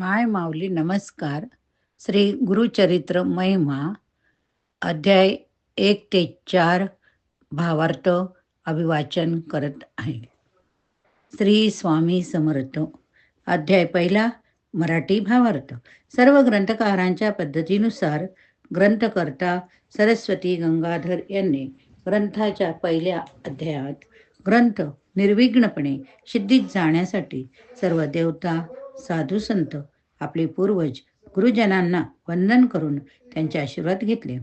माय माऊली नमस्कार. श्री गुरुचरित्र महिमा अध्याय एक ते चार भावार्थ अभिवाचन करत आहे. श्री स्वामी समर्थ अध्याय पहिला मराठी भावार्थ. सर्व ग्रंथकारांच्या पद्धतीनुसार ग्रंथकर्ता सरस्वती गंगाधर यांनी ग्रंथाच्या पहिल्या अध्यायात ग्रंथ निर्विघ्नपणे सिद्धीत जाण्यासाठी सर्व देवता साधू संत आपले पूर्वज गुरुजनांना वंदन करून त्यांचे आशीर्वाद घेतले.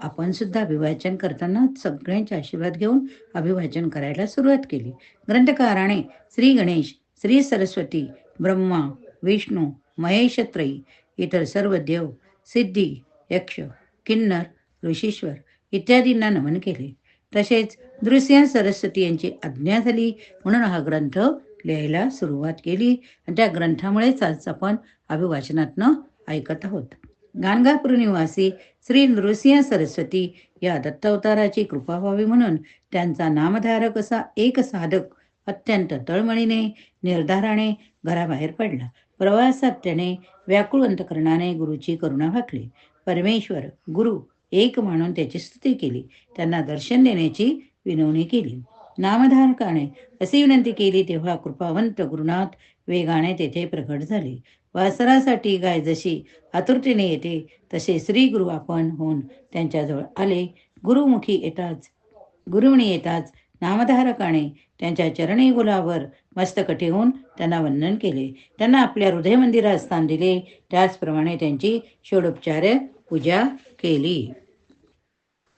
आपण सुद्धा अभिवाचन करताना सगळ्यांचे आशीर्वाद घेऊन अभिवाचन करायला सुरुवात केली. ग्रंथकाराने श्री गणेश श्री सरस्वती ब्रह्मा विष्णू महेशत्रयी इतर सर्व देव सिद्धी यक्ष किन्नर ऋषीश्वर इत्यादींना नमन केले. तसेच दृश्य सरस्वती यांची आज्ञा झाली म्हणून हा ग्रंथ लिहायला सुरुवात केली. आणि त्या ग्रंथामुळेच आज आपण अभिवाचनातनं ऐकत आहोत. गाणगापूर निवासी श्री नृसिंह सरस्वती या दत्तावताराची कृपा व्हावी म्हणून त्यांचा नामधारक असा एक साधक अत्यंत तळमळीने निर्धाराने घराबाहेर पडला. प्रवासात त्याने व्याकुळ अंतकरणाने गुरुची करुणा भाकली परमेश्वर गुरु एक मानून त्याची स्तुती केली. त्यांना दर्शन देण्याची विनवणी केली. नामधारकाने अशी विनंती केली तेव्हा कृपावंत गुरुनाथ वेगाने तेथे प्रकट झाले. वासरासाठी गाय जशी आतुरतेने येते तसे श्री गुरु आपण होऊन त्यांच्याजवळ आले. गुरुमुखी येताच गुरुमणी येताच नामधारकाने त्यांच्या चरणी गुलावर मस्तक ठेवून त्यांना वंदन केले. त्यांना आपल्या हृदय मंदिरात स्थान दिले. त्याचप्रमाणे त्यांची षोडोपचार पूजा केली.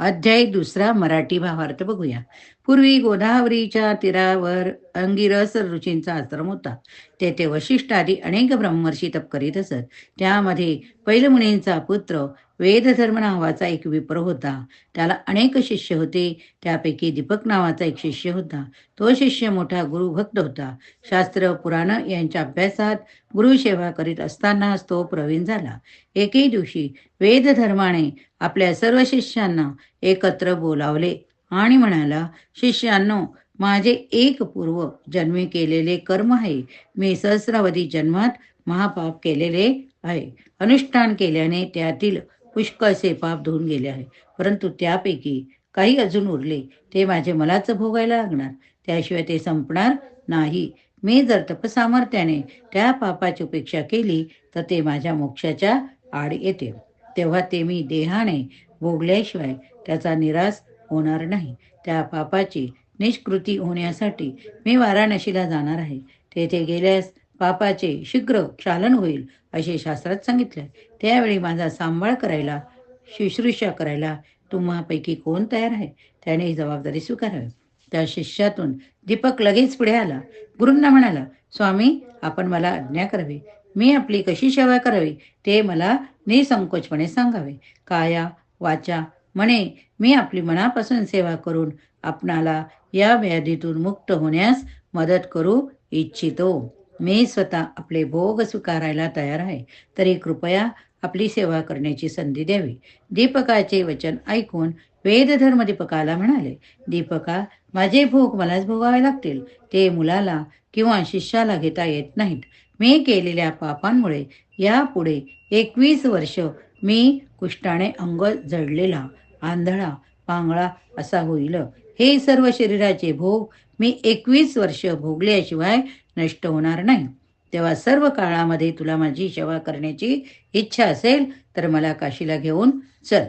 अध्याय दुसरा मराठी भावार्थ बघूया. पूर्वी गोदावरीच्या तीरावर अंगिरस ऋषींचा आश्रम होता. तेथे वशिष्ठ आदी अनेक ब्रह्मर्षी तप करीत असत. त्यामध्ये पैलमुनींचा पुत्र वेदधर्म नावाचा एक विप्र होता. त्याला अनेक शिष्य होते. त्यापैकी दीपक नावाचा एक शिष्य होता. तो शिष्य मोठा गुरुभक्त होता. शास्त्र पुराण यांच्या अभ्यासात गुरुसेवा करीत असतानाच तो प्रवीण झाला. एके दिवशी वेदधर्माने आपल्या सर्व शिष्यांना एकत्र बोलावले आणि म्हणाला शिष्यांनो माझे एक पूर्व जन्मी केलेले कर्म आहे. मी सहस्रावधी जन्मात महापाप केलेले आहे. अनुष्ठान केल्याने त्यातील पुष्कळसे पाप धुवून गेले आहे. परंतु त्यापैकी काही अजून उरले ते माझे मलाच भोगायला लागणार. त्याशिवाय ते संपणार नाही. मी जर तपसामर्थ्याने त्या पापाची उपेक्षा केली तर ते माझ्या मोक्षाच्या आड येते. तेव्हा ते मी देहाने भोगल्याशिवाय त्याचा निराश होणार नाही. त्या पापाची निष्कृती होण्यासाठी मी वाराणसीला जाणार आहे. तेथे गेल्यास पापाचे शीघ्र क्षालन होईल असे शास्त्रात सांगितले. त्यावेळी माझा सांभाळ करायला शुश्रूषा करायला तुम्हापैकी कोण तयार आहे? त्याने ही जबाबदारी स्वीकारावी. त्या शिष्यातून दीपक लगेच पुढे आला. गुरूंना म्हणाला स्वामी आपण मला आज्ञा करावी. मी आपली कशी सेवा करावी ते मला निसंकोचपणे सांगावे. काया वाचा म्हणे मी आपली मनापासून सेवा करून आपणाला या व्याधीतून मुक्त होण्यास मदत करू इच्छितो. मी स्वतः आपले भोग स्वीकारायला तयार आहे. तरी कृपया आपली सेवा करण्याची संधी द्यावी. दीपकाचे वचन ऐकून वेदधर्म दीपकाला म्हणाले दीपका माझे भोग मलाच भोगावे लागतील. ते मुलाला किंवा शिष्याला घेता येत नाहीत. मी केलेल्या पापांमुळे यापुढे एकवीस वर्ष मी कुष्टाने अंग जडलेला आंधळा पांगळा असा होईल. हे सर्व शरीराचे भोग मी एकवीस वर्ष भोगल्याशिवाय नष्ट होणार नाही. तेव्हा सर्व काळामध्ये तुला माझी सेवा करण्याची इच्छा असेल तर मला काशीला घेऊन चल.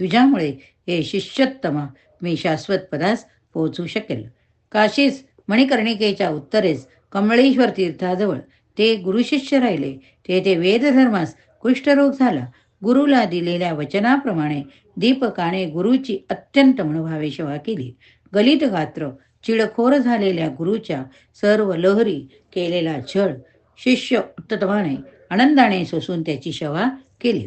तुझ्यामुळे हे शिष्योत्तमा मी शाश्वत पदास पोहोचू शकेल. काशीस मणिकर्णिकेच्या उत्तरेस कमळेश्वर तीर्थाजवळ ते गुरुशिष्य राहिले. तेथे वेदधर्मास कुष्ठरोग झाला. गुरुला दिलेल्या वचनाप्रमाणे दीपकाने गुरुची अत्यंत मनोभावे सेवा केली. गलित गात्र चिडखोर झालेल्या गुरुच्या सर्व लहरी केलेला छळ शिष्य उत्तमाने आनंदाने सोसून त्याची सेवा केली.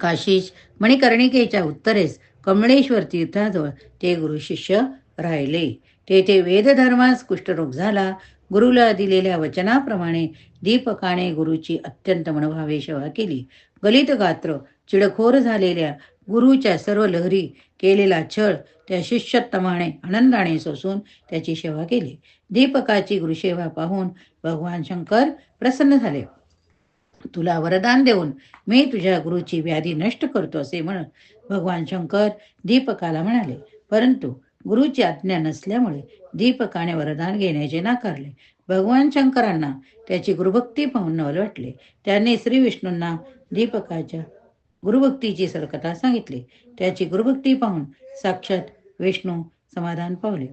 काशीश मणिकर्णिकेच्या उत्तरेस कमळेश्वर तीर्थाजवळ ते गुरु शिष्य राहिले. तेथे वेदधर्मास कुष्ठरोग झाला. गुरुला दिलेल्या वचनाप्रमाणे दीपकाने गुरुची अत्यंत मनोभावे सेवा केली. गलित गात्र चिडखोर झालेल्या गुरुच्या सर्व लहरी केलेला छळ त्या शिष्योत्तमाने आनंदाने सोसून त्याची सेवा केली. दीपकाची गुरुसेवा पाहून भगवान शंकर प्रसन्न झाले. तुला वरदान देऊन मी तुझ्या गुरुची व्याधी नष्ट करतो असे म्हणत भगवान शंकर दीपकाला म्हणाले. परंतु गुरुची आज्ञा नसल्यामुळे दीपकाने वरदान घेण्याचे नाकारले. भगवान शंकरांना त्याची गुरुभक्ती पाहून नवल वाटले त्यांनी श्री विष्णूंना दीपकाच्या गुरुभक्तीची सरकथा सांगितली. त्याची गुरुभक्ती पाहून साक्षात विष्णू समाधान पावले.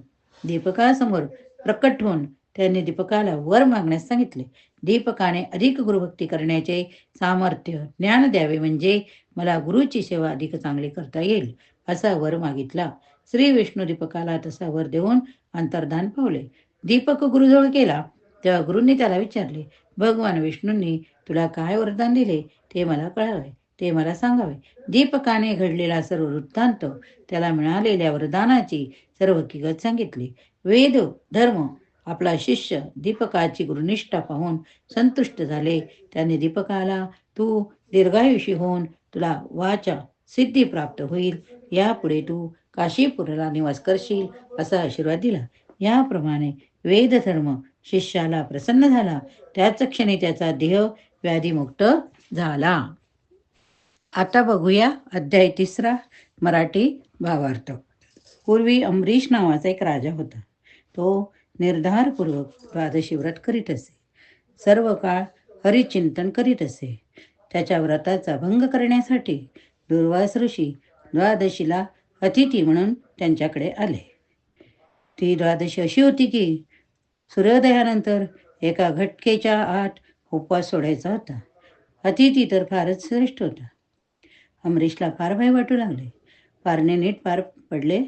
दीपकासमोर प्रकट होऊन त्यांनी दीपकाला वर मागण्यास सांगितले. दीपकाने अधिक गुरुभक्ती करण्याचे सामर्थ्य ज्ञान द्यावे म्हणजे मला गुरुची सेवा अधिक चांगली करता येईल असा वर मागितला. श्री विष्णू दीपकाला तसा वर देऊन अंतर्धान पावले. दीपक गुरुजवळ केला. तेव्हा गुरुंनी त्याला विचारले भगवान विष्णूंनी तुला काय वरदान दिले? ते मला कळावे. ते मला सांगावे. दीपकाने घडलेला सर्व वृत्तांत त्याला मिळालेल्या वरदानाची सर्व किगत सांगितली. वेद धर्म आपला शिष्य दीपकाची गुरुनिष्ठा पाहून संतुष्ट झाले. त्याने दीपकाला तू दीर्घायुषी होऊन तुला वाचा सिद्धी प्राप्त होईल. यापुढे तू काशीपुराला निवास करशील असा आशीर्वाद दिला. याप्रमाणे वेद धर्म शिष्याला प्रसन्न झाला. त्याच क्षणी त्याचा देह व्याधीमुक्त झाला. आता बघूया अध्याय तिसरा मराठी भावार्थ. पूर्वी अमरीश नावाचा एक राजा होता. तो निर्धारपूर्वक द्वादशी व्रत करीत असे. सर्व काळ हरिचिंतन करीत असे. त्याच्या व्रताचा भंग करण्यासाठी दुर्वास ऋषी द्वादशीला अतिथी म्हणून त्यांच्याकडे आले. ती द्वादशी अशी होती की सूर्योदयानंतर एका घटकेच्या आत उपवास सोडायचा होता. अतिथी तर फारच श्रेष्ठ होता. अमरीशला फार भय वाटू लागले. पारणे नीट पार पडले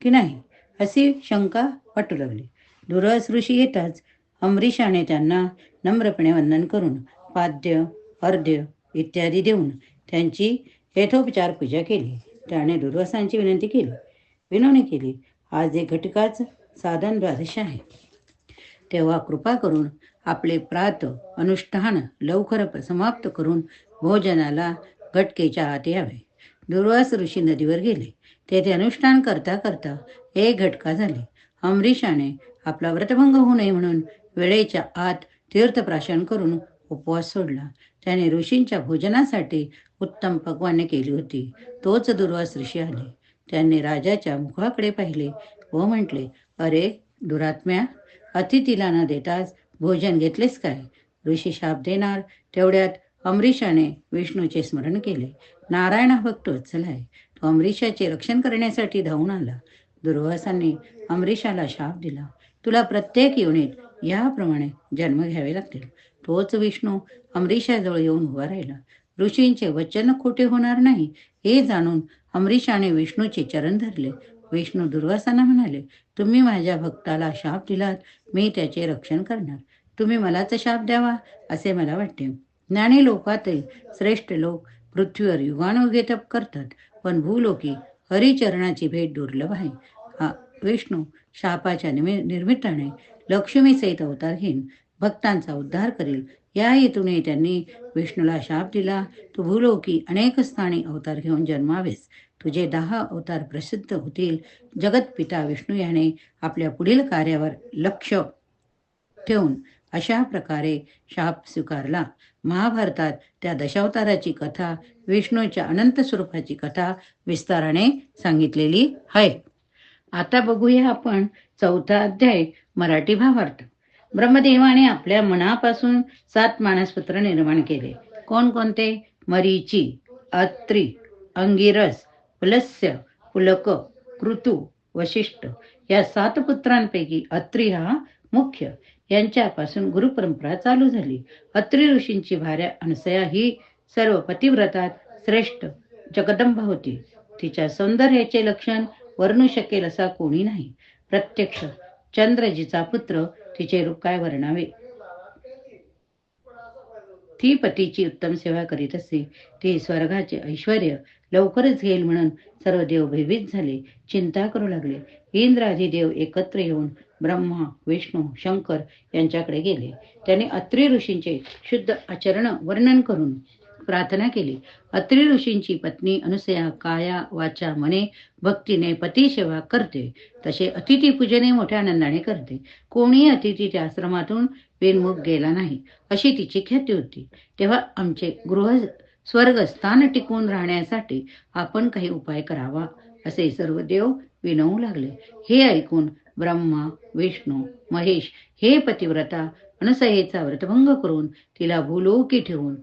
की नाही अशी शंका वाटू लागली. दुरस ऋषी येताच अमरीशाने त्यांना नम्रपणे वंदन करून पाद्य अर्ध्य इत्यादी देऊन त्यांची यथोपचार पूजा केली. त्याने दुर्वासांची विनंती केली. विनवणी केली आज एक घटकाच साधन द्वादश आहे. तेव्हा कृपा करून आपले प्रात अनुष्ठान लवकर समाप्त करून भोजनाला घटकेच्या आत यावे. दुर्वास ऋषी नदीवर गेले. तेथे अनुष्ठान करता करता एक घटका झाली. अमरीशाने आपला व्रतभंग होऊ नये म्हणून वेळेच्या आत तीर्थप्राशन करून उपवास सोडला. त्याने ऋषींच्या भोजनासाठी उत्तम पकवाने केली होती. तोच दुर्वास ऋषी आले. त्यांनी राजाच्या मुखाकडे पाहिले व म्हटले अरे दुरात्म्या अतिथीला न देताच भोजन घेतलेस काय? ऋषी शाप देणार? तेवढ्यात अमरीशाने विष्णूचे स्मरण केले. नारायण भक्त वत्सलाय तो अमरीशाचे रक्षण करण्यासाठी धावून आला. दुर्वासाने अमरीशाला शाप दिला. तुला प्रत्येक युनिट याप्रमाणे जन्म घ्यावे लागतील. तोच विष्णू अमरीशाजवळ येऊन उभा राहिला. ऋषींचे वचन खोटे होणार नाही हे जाणून अमरीशाने विष्णूचे चरण धरले. विष्णू दुर्वासाना म्हणाले तुम्ही माझ्या भक्ताला शाप दिलात मी त्याचे रक्षण करणार. तुम्ही मलाच शाप द्यावा असे मला वाटते. ज्ञानी लोकातील श्रेष्ठ लोक पृथ्वीवर युगानुयुगे तप करतात पण भूलोकी हरिचरणाची भेट दुर्लभ आहे. हा विष्णू शापाच्या निमि लक्ष्मी लक्ष्मीसहित अवतार घेऊन भक्तांचा उद्धार करेल. या हेतूने त्यांनी विष्णूला शाप दिला. तू भूलोकी अनेक स्थानी अवतार घेऊन जन्मावेस. तुझे दहा अवतार प्रसिद्ध होतील. जगतपिता विष्णू याने आपल्या पुढील कार्यावर लक्ष ठेवून अशा प्रकारे शाप स्वीकारला. महाभारतात त्या दशावताराची कथा विष्णूच्या अनंत स्वरूपाची कथा विस्ताराने सांगितलेली आहे. आता बघूया आपण चौथा अध्याय मराठी भावार्थ ब्रह्मदेवाने आपल्या मनापासून सात मानसपुत्र निर्माण केले. कोणकोणते? मरीची अत्री अंगिरस पुलस्य पुलक कृतू वशिष्ठ. या सात पुत्रांपैकी अत्री हा मुख्य. यांच्यापासून गुरुपरंपरा चालू झाली. अत्री ऋषींची भार्या अनसया ही सर्व पतिव्रतात श्रेष्ठ जगदंबा होती. तिच्या सौंदर्याचे लक्षण वर्णू शकेल असा कोणी नाही. प्रत्यक्ष चंद्रजीचा पुत्र तिचे रूप काय वर्णावे ती पतीची उत्तम सेवा करीत असे. ती स्वर्गाचे ऐश्वर लवकरच घेईल म्हणून सर्व देव भयभीत झाले. चिंता करू लागले. इंद्र आदी देव एकत्र येऊन ब्रह्मा विष्णू शंकर यांच्याकडे गेले. त्यांनी अत्री ऋषींचे शुद्ध आचरण वर्णन करून प्रार्थना केली. अत्री ऋषींची पत्नी अनुसया काया वाचा मने भक्तीने पती सेवा करते. तसे अतिथी पूजने मोठ्या आनंदाने करते. कोणी अतिथी त्या आश्रमातून विनमुख गेला नाही अशी तिची ख्याती होती. तेव्हा आमचे गृह स्वर्गस्थान टिकून राहण्यासाठी आपण काही उपाय करावा असे सर्व देव विनवू लागले. हे ऐकून ब्रह्मा विष्णू महेश हे पतिव्रता अनसहेचा व्रतभंग करून तिला भूलोकी ठेवून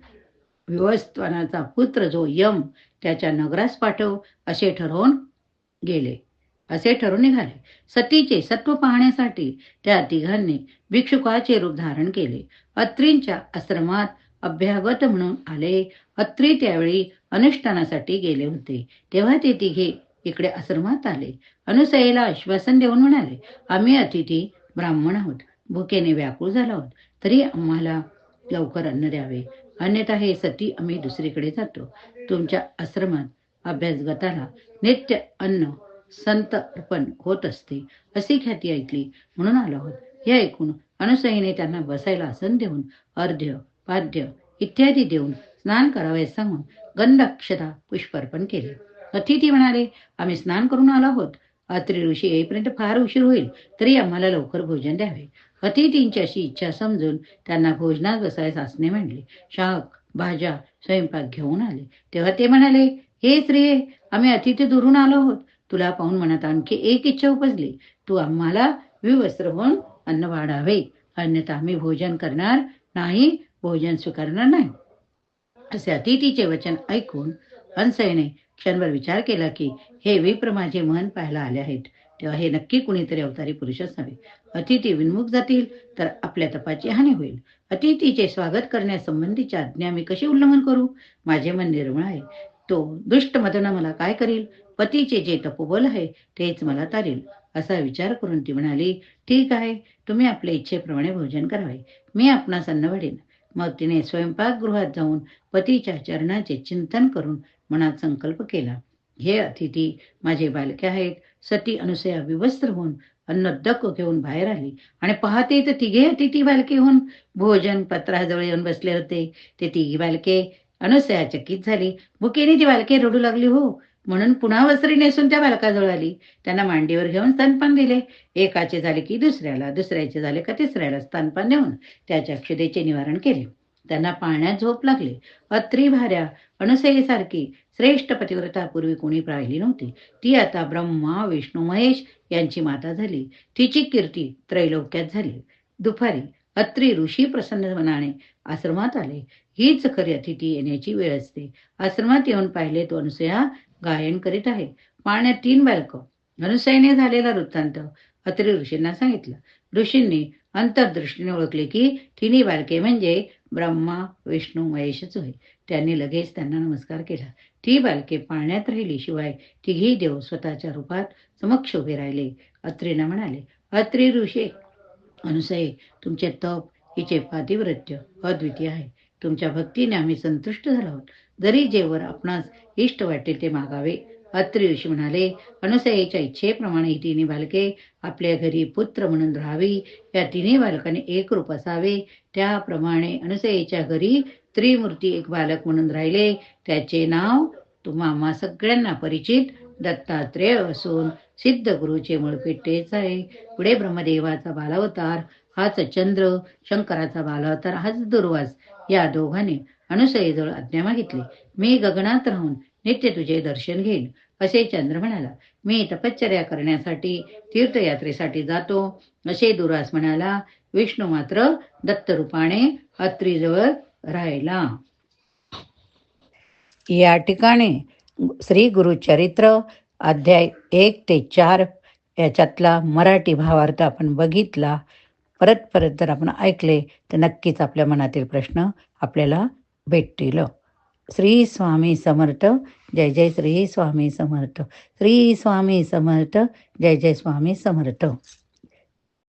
विवस्थानाचा पुत्र जो यम त्याच्या नगरास पाठव असे ठरवून गेले. असे ठरून निघाले. सतीचे सत्व पाहण्यासाठी त्या तिघांनी भिक्षुकाचे रूप धारण केले. अत्रींच्या आश्रमात अभ्यागत म्हणून आले. अत्री त्यावेळी अनुष्ठानासाठी गेले होते. तेव्हा ते तिघे इकडे आश्रमात आले. अनुसयेला आश्वासन देऊन म्हणाले आम्ही अतिथी ब्राह्मण आहोत. भुकेने व्याकुळ झाला आहोत. तरी आम्हाला लवकर अन्न द्यावे. अन्यथा हे सती आम्ही दुसरीकडे जातो. तुमच्या आश्रमात अभ्यासगताला नित्य अन्न संत अर्पण होत असते अशी ख्याती ऐकली. म्हणून आलो आहोत. हे ऐकून अनुसयीने त्यांना बसायला आसन देऊन अर्ध्य पाद्य इत्यादी देऊन स्नान करावे सांगून गंध अक्षता पुष्पर्पण केले. अतिथी म्हणाले आम्ही स्नान करून आलो आहोत. अत्री ऋषी येईपर्यंत फार उशीर होईल तरी आम्हाला लवकर भोजन द्यावे. अतिथींची अशी इच्छा समजून त्यांना भोजनात बसायला आसने म्हणले. शाक भाज्या स्वयंपाक घेऊन आले. तेव्हा ते म्हणाले हे स्त्रिये आम्ही अतिथी दुरून आलो आहोत. तुला पाहून मनात आणखी एक इच्छा उपजली. तू आम्हाला विवस्त्र होऊन अन्न वाढावे. अन्यथा आम्ही भोजन करणार नाही भोजन स्वीकारणार नाही. असे अतिथीचे वचन ऐकून हंसयने क्षणभर विचार केला की हे विप्र माझे मन पाहायला आले आहेत. तेव्हा हे नक्की कुणीतरी अवतारी पुरुषच नव्हे. अतिथी विन्मुख जातील तर आपल्या तपाची हानी होईल. अतिथीचे स्वागत करण्यासंबंधीच्या आज्ञा मी कशी उल्लंघन करू? माझे मन निर्मळ आहे. तो दुष्ट मदना मला काय करील? पतीचे जे तपोबल आहे तेच मला तारेल. असा विचार करून ती म्हणाली ठीक आहे. तुम्ही आपल्या इच्छेप्रमाणे भोजन करावे. मी आपणास अन्न वाढेन. मग तिने स्वयंपाकगृहात जाऊन पतीच्या चरणाचे चिंतन करून मनात संकल्प केला. हे अतिथी माझे बालके आहेत. सती अनुसया विवस्त्र होऊन अन्नदक घेऊन बाहेर आली आणि पाहते तर तिघे अतिथी बालके होऊन. भोजन पत्राजवळ येऊन बसले होते. ते तिघी बालके अनुसया चकित झाली. भुकेने ती बालके रडू लागली हो म्हणून पुन्हा वस्त्री नेसून त्या बालकाजवळ आली. त्यांना मांडीवर घेऊन स्तनपान दिले. एकाचे झाले की दुसऱ्याला दुसऱ्याचे झाले का तिसऱ्याला स्तनपान देऊन त्याच्या क्षुदेचे निवारण केले. त्यांना पाण्यात झोप लागले. अत्री भाऱ्या अणुसयेसारखी श्रेष्ठ पतिव्रता पूर्वी कोणी पाहिली नव्हती. ती आता ब्रह्मा विष्णू महेश यांची माता झाली. तिची कीर्ती त्रैलोक्यात झाली. दुपारी अत्री ऋषी प्रसन्न मनाने आश्रमात आले. हीच खरी अतिथी येण्याची वेळ असते. आश्रमात येऊन पाहिले तो अनुसया गायन करीत आहे. पाण्यात तीन बालक अनुसयने झालेला वृत्तांत अत्री ऋषींना सांगितलं. ऋषींनी अंतर्दृष्टीने ओळखले की तिन्ही बालके म्हणजे ब्रह्मा विष्णू महेशच होय त्यांनी लगेच त्यांना नमस्कार केला. ती बालके पाण्यात राहिली शिवाय तिघी देव स्वतःच्या रूपात समक्ष उभे राहिले. अत्रीना म्हणाले अत्री ऋषी अनुसये तुमचे तप हिचे पातिव्रत्य अद्वितीय आहे. तुमच्या भक्तीने आम्ही संतुष्ट झालो आहोत. जरी जेवर आपणास इष्ट वाटेल ते मागावे. अत्री ऋषी म्हणाले अनुसयेच्या इच्छेप्रमाणे ही तिन्ही बालके आपल्या घरी पुत्र म्हणून राहावी. या तिन्ही बालकाने एक रूप असावे. त्याप्रमाणे अनुसयेच्या घरी त्रिमूर्ती एक बालक म्हणून राहिले. त्याचे नाव तुम्हा सगळ्यांना परिचित. दत्तात्रेय असून सिद्ध गुरुचे मुळपीठ तेच आहे. पुढे ब्रह्मदेवाचा बालावतार हाच चंद्र शंकराचा बालावतार हाच दुर्वास या दोघांनी अनुसयेजवळ आज्ञा मागितली. मी गगनात राहून नित्य तुझे दर्शन घेईन. असे चंद्र म्हणाला. मी तपश्चर्या करण्यासाठी तीर्थयात्रेसाठी जातो. असे दुरास म्हणाला. विष्णू मात्र दत्तरूपाने अत्रीजवळ राहिला. या ठिकाणी श्री गुरुचरित्र अध्याय एक ते चार याच्यातला मराठी भावार्थ आपण बघितला. परत परत जर आपण ऐकले तर नक्कीच आपल्या मनातील प्रश्न आपल्याला भेटतील श्री स्वामी समर्थ जय जय श्री स्वामी समर्थ श्री स्वामी समर्थ जय जय स्वामी समर्थ